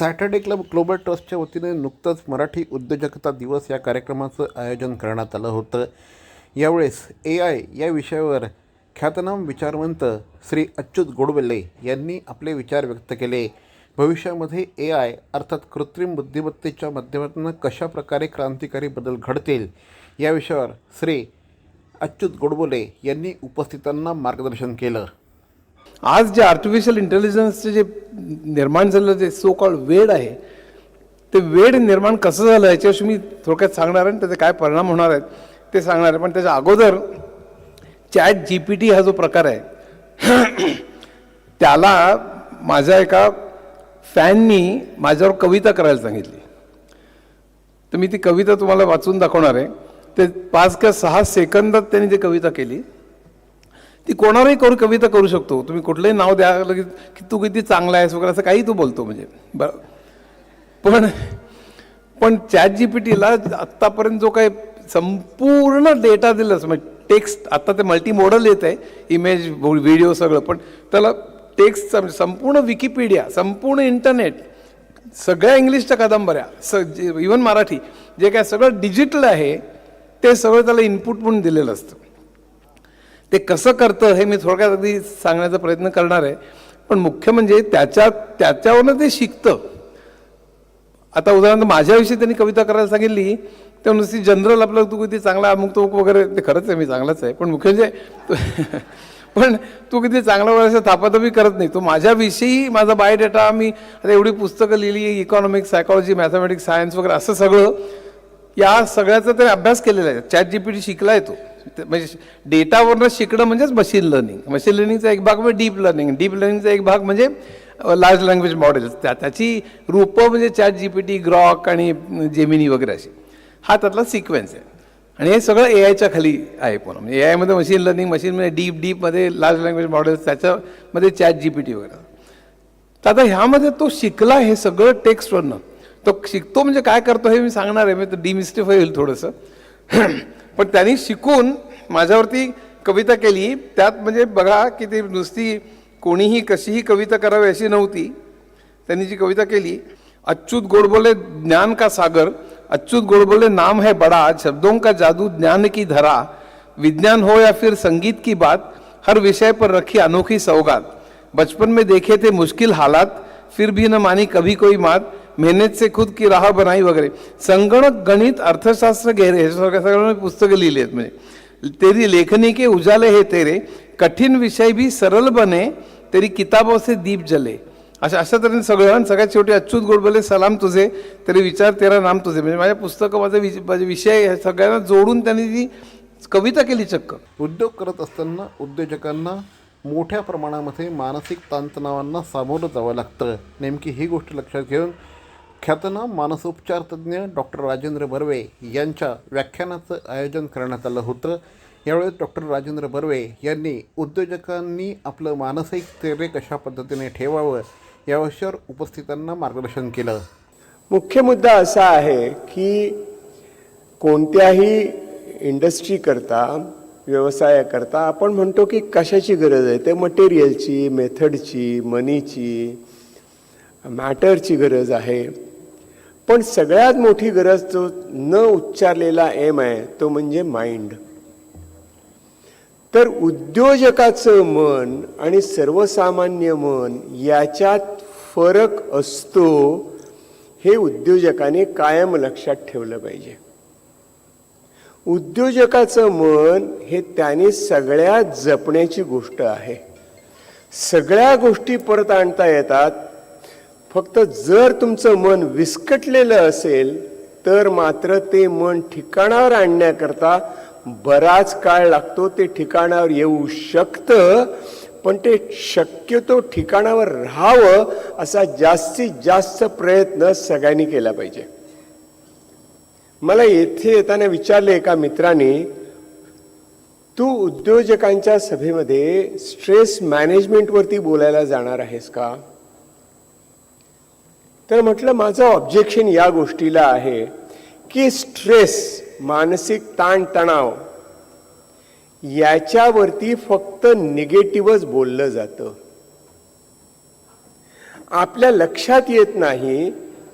Saturday club global ट्रस्टच्या वतीने नुकतंच मराठी उद्योजकता दिवस या कार्यक्रमाचं आयोजन करण्यात आलं होतं. यावेळेस ए आय या विषयावर ख्यातनाम विचारवंत श्री अच्युत गोडबोले यांनी आपले विचार व्यक्त केले. भविष्यामध्ये ए आय अर्थात कृत्रिम बुद्धिमत्तेच्या माध्यमातून कशा प्रकारे क्रांतिकारी बदल घडतील या विषयावर श्री अच्युत गोडबोले यांनी उपस्थितांना मार्गदर्शन केलं. आज जे आर्टिफिशियल इंटेलिजन्सचे जे निर्माण झालेलं जे सो कॉल्ड वेड आहे ते वेड निर्माण कसं झालं याच्याविषयी मी थोडक्यात सांगणार आहे आणि त्याचे काय परिणाम होणार आहेत ते सांगणार आहे. पण त्याच्या अगोदर चॅट जी पी टी हा जो प्रकार आहे त्याला माझ्या एका फॅननी माझ्यावर कविता करायला सांगितली. तर मी ती कविता तुम्हाला वाचून दाखवणार आहे. ते पाच किंवा सहा सेकंदात त्यांनी ती कविता केली. ती कोणावरही करू कविता करू शकतो. तुम्ही कुठलंही नाव द्या लगेच की तू किती चांगला आहेस वगैरे असं काही तू बोलतो म्हणजे. बरं पण पण चॅट जी पी टीला आत्तापर्यंत जो काही संपूर्ण डेटा दिलास म्हणजे टेक्स्ट आत्ता ते मल्टी मॉडल येत आहे इमेज व्हिडिओ सगळं पण त्याला टेक्स्ट म्हणजे संपूर्ण विकिपीडिया संपूर्ण इंटरनेट सगळ्या इंग्लिशच्या कादंबऱ्या स इवन मराठी जे काय सगळं डिजिटल आहे ते सगळं त्याला इनपुट म्हणून दिलेलं असतं. ते कसं करतं हे मी थोडक्यात अगदी सांगण्याचा प्रयत्न करणार आहे. पण मुख्य म्हणजे त्याच्या त्याच्यावरनं ते शिकतं. आता उदाहरणार्थ माझ्याविषयी त्यांनी कविता करायला सांगितली तर नुसती जनरल आपलं तू किती चांगला अमुक तो वगैरे ते खरंच आहे मी चांगलाच आहे. पण मुख्य म्हणजे पण तू किती चांगला वगैरे असं थापाथापी करत नाही. तू माझ्याविषयी माझा बायोडेटा मी आता एवढी पुस्तकं लिहिली इकॉनॉमिक्स सायकॉलॉजी मॅथमॅटिक्स सायन्स वगैरे असं सगळं या सगळ्याचा त्याने अभ्यास केलेला आहे. चॅट जी पी टी शिकला आहे तो. म्हणजे डेटावरनं शिकणं म्हणजेच मशीन लर्निंग मशीन लर्निंगचा एक भाग म्हणजे डीप लर्निंग डीप लर्निंगचा एक भाग म्हणजे लार्ज लँग्वेज मॉडेल्स त्या त्याची रूपं म्हणजे Chat G P T Grok आणि जेमिनी वगैरे अशी. हा त्यातला सिक्वेन्स आहे. आणि हे सगळं ए आयच्या खाली आहे पण म्हणजे ए आयमध्ये मशीन लर्निंग मशीनमध्ये डीप डीपमध्ये लार्ज लँग्वेज मॉडेल्स त्याच्यामध्ये चॅट जी पी टी वगैरे. तर आता ह्यामध्ये तो शिकला हे सगळं टेक्स्टवरनं तो शिकतो म्हणजे काय करतो हे मी सांगणार आहे. मी तर डिमिस्टिफाय होईल थोडंसं. पण त्यांनी शिकून माझ्यावरती कविता केली. त्यात म्हणजे बघा की ती नुसती कोणीही कशीही कविता करावी अशी नव्हती. त्यांनी जी कविता केली, अच्युत गोडबोले ज्ञान का सागर? अच्युत गोडबोले नाम है बड़ा, शब्दों का जादू ज्ञान की धरा। विज्ञान हो या फिर संगीत की बात, हर विषय पर रखी अनोखी सौगात। बचपन में देखे थे मुश्किल हालात, फिर भी न मानी कभी कोई मात मेहनत से खुद की राह बनाई वगैरे. संगणक गणित अर्थशास्त्र घेरे हे सगळ्या सगळं पुस्तकं लिहिली आहेत म्हणजे. तेरी लेखनी के उजाले हे तेरे. कठीण विषय बी सरल बने तरी किताबों से दीप जले. अशा अशा तऱ्हेने सगळं. आणि सगळ्यात शेवटी अच्युत गोडबोले सलाम तुझे. तरी विचार तेरा नाम तुझे. म्हणजे माझ्या पुस्तकं माझा विच- माझे विषय हे सगळ्यांना जोडून त्यांनी ती कविता केली चक्क. उद्योग करत असताना उद्योजकांना मोठ्या प्रमाणामध्ये मानसिक ताणतणावांना सामोरं जावं लागतं. नेमकी ही गोष्ट लक्षात घेऊन ख्यातनाम मानसोपचार तज्ज्ञ डॉक्टर राजेंद्र बर्वे यांच्या व्याख्यानाचं आयोजन करण्यात आलं होतं. यावेळेस डॉक्टर राजेंद्र बर्वे यांनी उद्योजकांनी आपलं मानसिक स्थैर्य कशा पद्धतीने ठेवावं या विषयावर उपस्थितांना मार्गदर्शन केलं. मुख्य मुद्दा असा आहे की कोणत्याही इंडस्ट्रीकरता व्यवसायाकरता आपण म्हणतो की कशाची गरज आहे? ते मटेरियलची मेथडची मनीची मॅटरची गरज आहे. पण सगळ्यात मोठी गरज जो न उच्चारलेला एम आहे तो म्हणजे माइंड तर उद्योजकाचं मन आणि सर्वसामान्य मन याच्यात फरक असतो हे उद्योजकाने कायम लक्षात ठेवलं पाहिजे. उद्योजकाचं मन हे त्याने सगळ्यात जपण्याची गोष्ट आहे. सगळ्या गोष्टी परत आणता येतात फक्त जर तुमचं मन विस्कटलेलं असेल तर मात्र ते मन ठिकाणावर आणण्याकरता बराच काळ लागतो ते ठिकाणावर येऊ शकतं पण ते शक्यतो ठिकाणावर राहावं असा जास्तीत जास्त प्रयत्न सगळ्यांनी केला पाहिजे. मला येथे येताना विचारले एका मित्राने तू उद्योजकांच्या सभेमध्ये स्ट्रेस मॅनेजमेंटवरती बोलायला जाणार आहेस का? तर म्हटलं माझं ऑब्जेक्शन या गोष्टीला आहे की स्ट्रेस मानसिक ताणतणाव याच्यावरती फक्त निगेटिव्हच बोललं जातं. आपल्या लक्षात येत नाही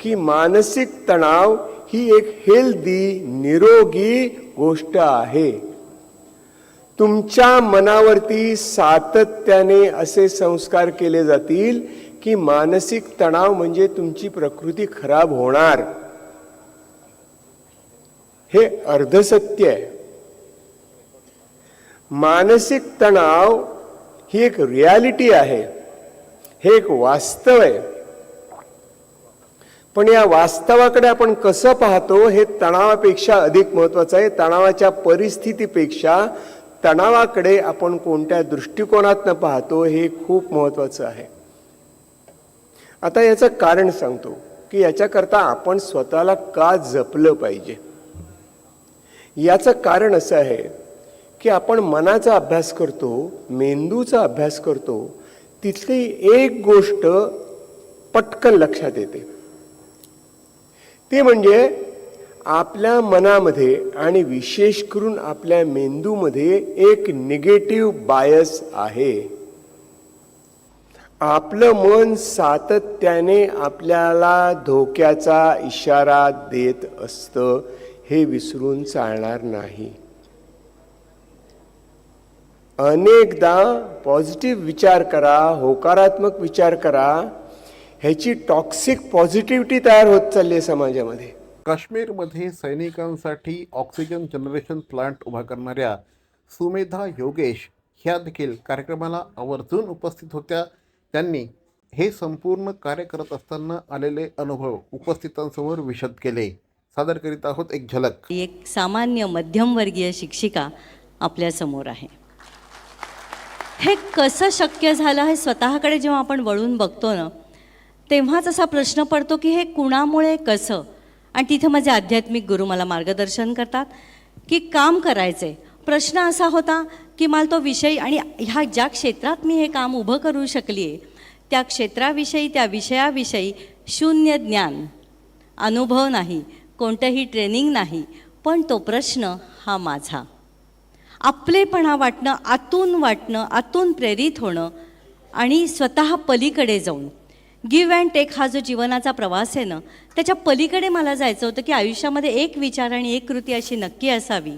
की मानसिक तणाव ही एक हेल्दी निरोगी गोष्ट आहे. तुमच्या मनावरती सातत्याने असे संस्कार केले जातील की मानसिक तणाव म्हणजे तुमची प्रकृती खराब होणार. हे अर्धसत्य आहे. मानसिक तणाव ही एक रियालिटी आहे. हे एक वास्तव आहे. पण या वास्तवाकडे आपण कसं पाहतो हे तणावापेक्षा अधिक महत्वाचं आहे. तणावाच्या परिस्थितीपेक्षा तणावाकडे आपण कोणत्या दृष्टिकोनातनं पाहतो हे खूप महत्वाचं आहे. आता याचं कारण सांगतो की याच्याकरता आपण स्वतःला का जपलं पाहिजे? याचं कारण असं आहे की आपण मनाचा अभ्यास करतो मेंदूचा अभ्यास करतो तिथली एक गोष्ट पटकन लक्षात येते. ते म्हणजे आपल्या मनामध्ये आणि विशेष करून आपल्या मेंदूमध्ये एक निगेटिव्ह बायस आहे. आपलं मन सातत्याने आपल्याला धोक्याचा इशारा देत असतं हे विसरून चालणार नाही. अनेकदा पॉझिटिव्ह विचार करा होकारात्मक विचार करा ह्याची टॉक्सिक पॉझिटिव्हिटी तयार होत चालली आहे समाजामध्ये. काश्मीरमध्ये सैनिकांसाठी ऑक्सिजन जनरेशन प्लांट उभा करणाऱ्या सुमेधा योगेश ह्या देखील कार्यक्रमाला आवर्जून उपस्थित होत्या. त्यांनी हे संपूर्ण कार्य करत असताना आलेले अनुभव उपस्थितांसमोर विशद केले. सादर करीत आहोत एक झलक. एक सामान्य मध्यमवर्गीय शिक्षिका आपल्यासमोर आहे. हे कसं शक्य झालं हे स्वतःकडे जेव्हा आपण वळून बघतो ना तेव्हाच असा प्रश्न पडतो की हे कुणामुळे कसं? आणि तिथं माझे आध्यात्मिक गुरु मला मार्गदर्शन करतात की काम करायचे प्रश्न असा होता की मला तो विषय आणि ह्या ज्या क्षेत्रात मी हे काम उभं करू शकली आहे त्या क्षेत्राविषयी त्या विषयाविषयी शून्य ज्ञान अनुभव नाही कोणतंही ट्रेनिंग नाही पण तो प्रश्न हा माझा. आपलेपणा वाटणं आतून वाटणं आतून प्रेरित होणं आणि स्वतः पलीकडे जाऊन गिव्ह अँड टेक हा जो जीवनाचा प्रवास आहे ना त्याच्या पलीकडे मला जायचं होतं की आयुष्यामध्ये एक विचार आणि एक कृती अशी नक्की असावी.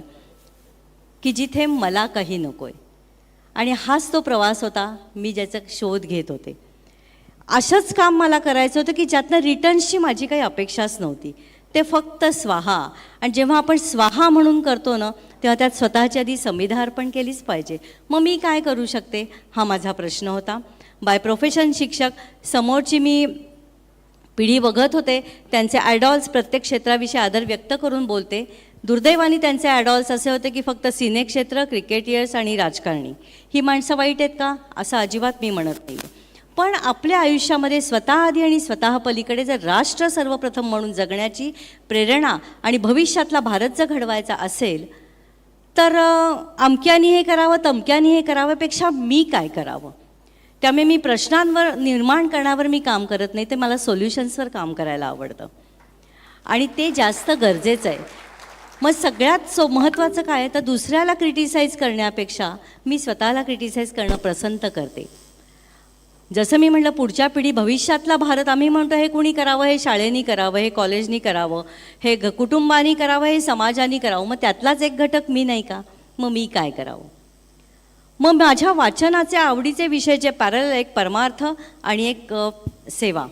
की जिथे मला काही नको आहे आणि हाच तो प्रवास होता मी ज्याचा शोध घेत होते. असंच काम मला करायचं होतं की ज्यातनं रिटर्न्सची माझी काही अपेक्षाच नव्हती. ते फक्त स्वाहा. आणि जेव्हा आपण स्वाहा म्हणून करतो ना तेव्हा त्यात स्वतःची आधी संविधा केलीच पाहिजे. मग मी काय करू शकते? हा माझा प्रश्न होता. बाय प्रोफेशन शिक्षक समोरची मी पिढी बघत होते. त्यांचे आयडॉल्स प्रत्येक क्षेत्राविषयी आदर व्यक्त करून बोलते. दुर्दैवाने त्यांचे ॲडॉल्स असे होते की फक्त सिनेक्षेत्र क्रिकेटियर्स आणि राजकारणी. ही माणसं वाईट आहेत का? असं अजिबात मी म्हणत नाही. पण आपल्या आयुष्यामध्ये स्वतः आधी आणि स्वतः पलीकडे जर राष्ट्र सर्वप्रथम म्हणून जगण्याची प्रेरणा आणि भविष्यातला भारत जर घडवायचा असेल तर अ, अमक्यानी हे करावं तमक्यानी हे करावंपेक्षा मी काय करावं? त्यामुळे मी प्रश्नांवर निर्माण करण्यावर मी काम करत नाही ते मला सोल्युशन्सवर काम करायला आवडतं. आणि ते जास्त गरजेचं आहे. मग सगळ्यात सो महत्त्वाचं काय तर दुसऱ्याला क्रिटिसाईज करण्यापेक्षा मी स्वतःला क्रिटिसाईज करणं पसंत करते. जसं मी म्हटलं पुढच्या पिढी भविष्यातला भारत आम्ही म्हणतो हे कुणी करावं? हे शाळेनी करावं? हे कॉलेजनी करावं? हे ग कुटुंबानी करावं? हे समाजानी करावं? मग त्यातलाच एक घटक मी नाही का? मग मी काय करावं? मग माझ्या वाचनाचे आवडीचे विषय जे पॅरल एक परमार्थ आणि एक सेवा.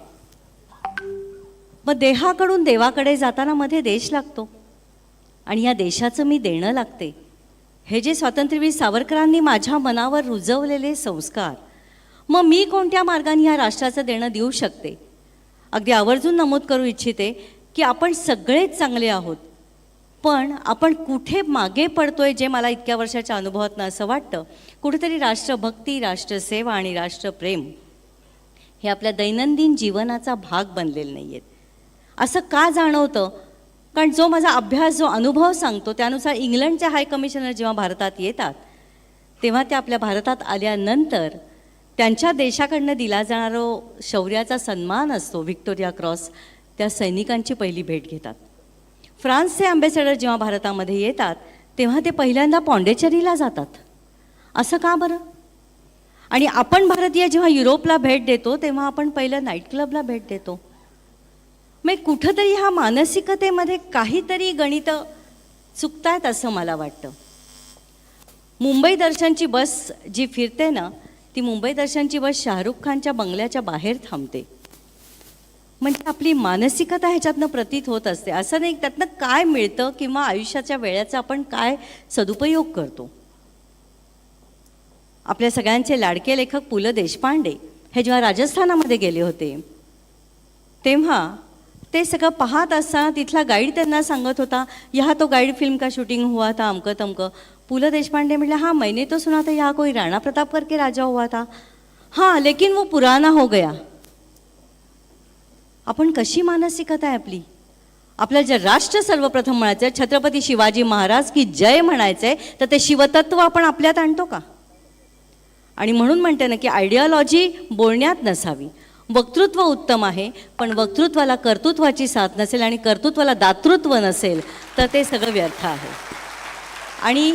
मग देहाकडून देवाकडे जाताना मध्ये देश लागतो. आणि या देशाचं मी देणं लागते. हे जे स्वातंत्र्यवीर सावरकरांनी माझ्या मनावर रुजवलेले संस्कार मग मी कोणत्या मार्गाने ह्या राष्ट्राचं देणं देऊ शकते? अगदी आवर्जून नमूद करू इच्छिते की आपण सगळेच चांगले आहोत पण आपण कुठे मागे पडतोय जे मला इतक्या वर्षाच्या अनुभवातनं असं वाटतं? कुठेतरी राष्ट्रभक्ती राष्ट्रसेवा आणि राष्ट्रप्रेम हे आपल्या दैनंदिन जीवनाचा भाग बनलेले नाही आहेत असं का जाणवतं? कारण जो माझा अभ्यास जो अनुभव सांगतो त्यानुसार इंग्लंडचे हाय कमिशनर जेव्हा भारतात येतात तेव्हा ते आपल्या भारतात आल्यानंतर त्यांच्या देशाकडनं दिला जाणारा शौर्याचा सन्मान असतो व्हिक्टोरिया क्रॉस त्या सैनिकांची पहिली भेट घेतात. फ्रान्सचे अँबॅसेडर जेव्हा भारतामध्ये येतात तेव्हा ते पहिल्यांदा पॉंडेचेरीला जातात. असं का बरं? आणि आपण भारतीय जेव्हा युरोपला भेट देतो तेव्हा आपण पहिलं नाईट क्लबला भेट देतो. मग कुठंतरी ह्या मानसिकतेमध्ये काहीतरी गणित चुकतायत असं मला वाटतं. मुंबई दर्शनची बस जी फिरते ना ती मुंबई दर्शनची बस शाहरुख खानच्या बंगल्याच्या बाहेर थांबते. म्हणजे आपली मानसिकता ह्याच्यातनं प्रतीत होत असते. असं नाही त्यातनं काय मिळतं किंवा आयुष्याच्या वेळेचा आपण काय सदुपयोग करतो? आपल्या सगळ्यांचे लाडके लेखक पु ल देशपांडे हे जेव्हा राजस्थानामध्ये गेले होते तेव्हा ते सगळं पाहत असताना तिथला गाईड त्यांना सांगत होता या तो गाईड फिल्म का शूटिंग हुआ था अमकं तमकं. पु ल देशपांडे म्हटलं हा मैंने तो सुना था यहाँ कोई राणा प्रताप करके राजा हुआ था. हां लेकिन वो पुराना हो गया. आपण कशी मानसिकता आहे आपली? आपल्याला जर राष्ट्र सर्वप्रथम म्हणायचं आहे, छत्रपती शिवाजी महाराज की जय म्हणायचंय तर ते शिवतत्व आपण आपल्यात आणतो का? आणि म्हणून म्हणते ना की आयडियॉलॉजी बोलण्यात नसावी. वक्तृत्व उत्तम आहे पण वक्तृत्वाला कर्तृत्वाची साथ नसेल आणि कर्तृत्वाला दातृत्व नसेल तर ते सगळं व्यर्थ आहे. आणि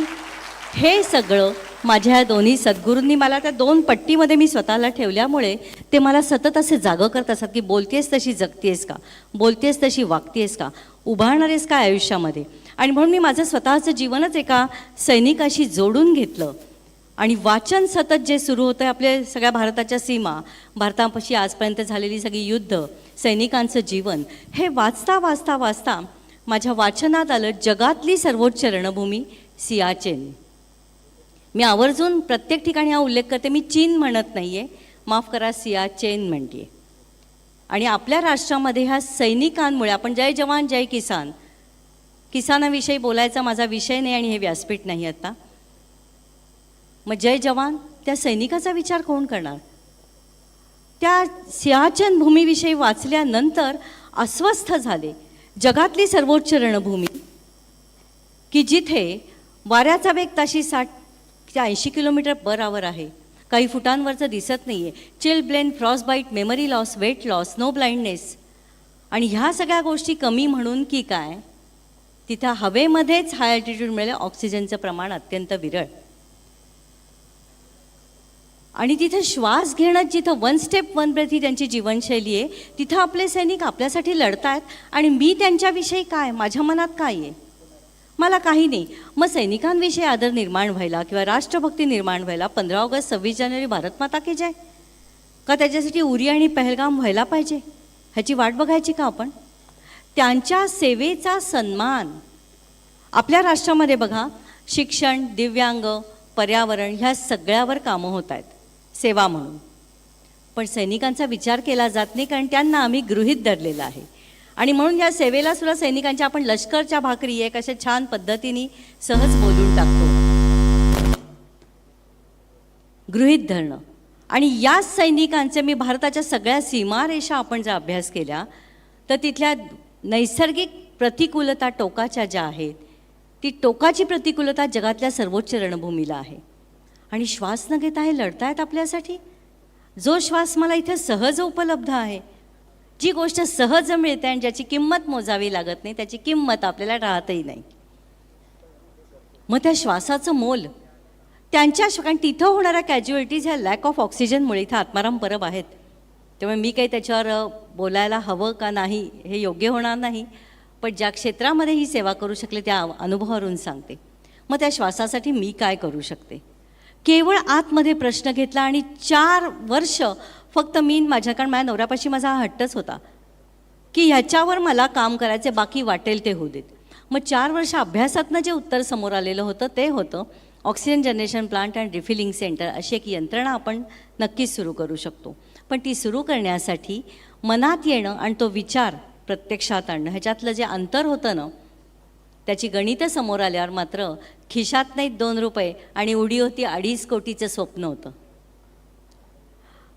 हे सगळं माझ्या या दोन्ही सद्गुरूंनी मला त्या दोन पट्टीमध्ये मी स्वतःला ठेवल्यामुळे ते मला सतत असे जागं करत असतात की बोलतेस तशी जगतेस का? बोलतेस तशी वागतेस का? उभारणारेस का आयुष्यामध्ये? आणि म्हणून मी माझं स्वतःचं जीवनच एका सैनिकाशी जोडून घेतलं. आणि वाचन सतत जे सुरू होतं आपल्या सगळ्या भारताच्या सीमा भारतापाशी आजपर्यंत झालेली सगळी युद्ध सैनिकांचं जीवन हे वाचता वाचता वाचता माझ्या वाचनात आलं जगातली सर्वोच्च रणभूमी सियाचेन. मी आवर्जून प्रत्येक ठिकाणी हा उल्लेख करते मी चीन म्हणत नाही आहे माफ करा सियाचेन म्हणते आणि आपल्या राष्ट्रामध्ये ह्या सैनिकांमुळे आपण जय जवान जय किसान किसानाविषयी बोलायचा माझा विषय नाही आणि हे व्यासपीठ नाही आता. मग जय जवान त्या सैनिकाचा विचार कोण करणार? त्या सिंहाचन भूमीविषयी वाचल्यानंतर अस्वस्थ झाले. जगातली सर्वोच्च रणभूमी की जिथे वाऱ्याचा वेग ताशी साठ ते ऐंशी किलोमीटर पर आवर आहे. काही फुटांवरचं दिसत नाही आहे chilblain frostbite memory loss weight loss no blindness आणि ह्या सगळ्या गोष्टी कमी म्हणून की काय? तिथं हवेमध्येच हाय अल्टिट्यूड मिळेल ऑक्सिजनचं प्रमाण अत्यंत विरळ. आणि तिथे श्वास घेणं जिथं वन स्टेप वन ब्रेथ ही त्यांची जीवनशैली आहे तिथं आपले सैनिक आपल्यासाठी लढतायत आणि मी त्यांच्याविषयी काय माझ्या मनात काय आहे? मला काही नाही. मग सैनिकांविषयी आदर निर्माण व्हायला किंवा राष्ट्रभक्ती निर्माण व्हायला पंधरा ऑगस्ट सव्वीस जानेवारी भारत माता की जय? का त्याच्यासाठी उरी आणि पहलगाम व्हायला पाहिजे? ह्याची वाट बघायची का आपण? त्यांच्या सेवेचा सन्मान आपल्या राष्ट्रामध्ये बघा. शिक्षण दिव्यांग पर्यावरण ह्या सगळ्यावर कामं होत आहेत. सेवा म्हणून. पण सैनिकांचा विचार केला जात नाही कारण त्यांना आम्ही गृहित धरलेलं आहे. आणि म्हणून या सेवेला सुद्धा सैनिकांच्या आपण लष्करच्या भाकरी एक अशा छान पद्धतीने सहज बोलून टाकतो. गृहीत धरणं. आणि याच सैनिकांचे मी भारताच्या सगळ्या सीमारेषा आपण जर अभ्यास केल्या तर तिथल्या नैसर्गिक प्रतिकूलता टोकाच्या ज्या आहेत ती टोकाची प्रतिकूलता जगातल्या सर्वोच्च रणभूमीला आहे. आणि श्वास न घेता हे लढतायत आपल्यासाठी? जो श्वास मला इथे सहज उपलब्ध आहे जी गोष्ट सहज मिळते आणि ज्याची किंमत मोजावी लागत नाही त्याची किंमत आपल्याला राहतही नाही. मग त्या श्वासाचं मोल त्यांच्या कारण तिथं होणाऱ्या कॅज्युअलिटीज ह्या लॅक ऑफ ऑक्सिजनमुळे इथं आत्माराम परब आहेत. त्यामुळे मी काही त्याच्यावर बोलायला हवं का नाही हे योग्य होणार नाही पण ज्या क्षेत्रामध्ये ही सेवा करू शकले त्या अनुभवावरून सांगते. मग त्या श्वासासाठी मी काय करू शकते? केवळ आतमध्ये प्रश्न घेतला आणि चार वर्ष फक्त मी माझ्या कारण माझ्या नवऱ्यापाशी माझा हा हट्टच होता. की ह्याच्यावर मला काम करायचे बाकी वाटेल ते होऊ देत. मग चार वर्ष अभ्यासातनं जे उत्तर समोर आलेलं होतं ते होतं. Oxygen generation plant and refilling centre अशी एक यंत्रणा आपण नक्कीच सुरू करू शकतो. पण ती सुरू करण्यासाठी मनात येणं आणि तो विचार प्रत्यक्षात आणणं ह्याच्यातलं जे अंतर होतं ना त्याची गणितं समोर आल्यावर मात्र खिशात नाहीत दोन रुपये आणि उडी होती अडीच कोटीचं स्वप्न होतं.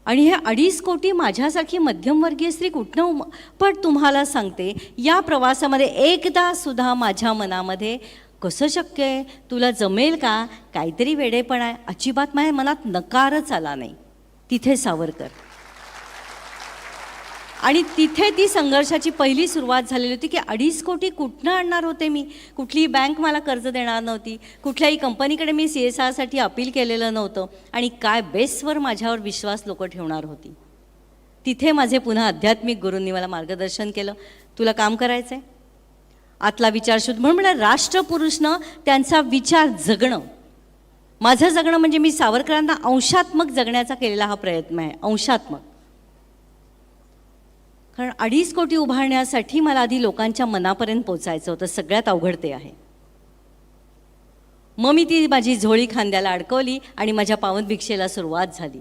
आणि हे अडीच कोटी माझ्यासारखी मध्यमवर्गीय स्त्री कुठनं उम पण तुम्हाला सांगते या प्रवासामध्ये एकदा सुद्धा माझ्या मनामध्ये कसं शक्य आहे? तुला जमेल का? काहीतरी वेडेपण आहे. अजिबात माझ्या मनात नकारच आला नाही. तिथे सावरकर. आणि तिथे ती संघर्षाची पहिली सुरुवात झालेली होती की अडीच कोटी कुठनं आणणार होते मी? कुठलीही बँक मला कर्ज देणार नव्हती. कुठल्याही कंपनीकडे मी सी एस आरसाठी अपील केलेलं नव्हतं. आणि काय बेसवर माझ्यावर विश्वास लोक ठेवणार होती? तिथे माझे पुन्हा आध्यात्मिक गुरूंनी मला मार्गदर्शन केलं. तुला काम करायचं आहे आतला विचार शोध. म्हणून म्हणलं राष्ट्रपुरुषनं त्यांचा विचार जगणं. माझं जगणं म्हणजे मी सावरकरांना अंशात्मक जगण्याचा केलेला हा प्रयत्न आहे. अंशात्मक. कारण अडीच कोटी उभारण्यासाठी मला आधी लोकांच्या मनापर्यंत पोचायचं होतं. सगळ्यात अवघड ते आहे. मग मी ती माझी झोळी खांद्याला अडकवली आणि माझ्या पावन भिक्षेला सुरुवात झाली.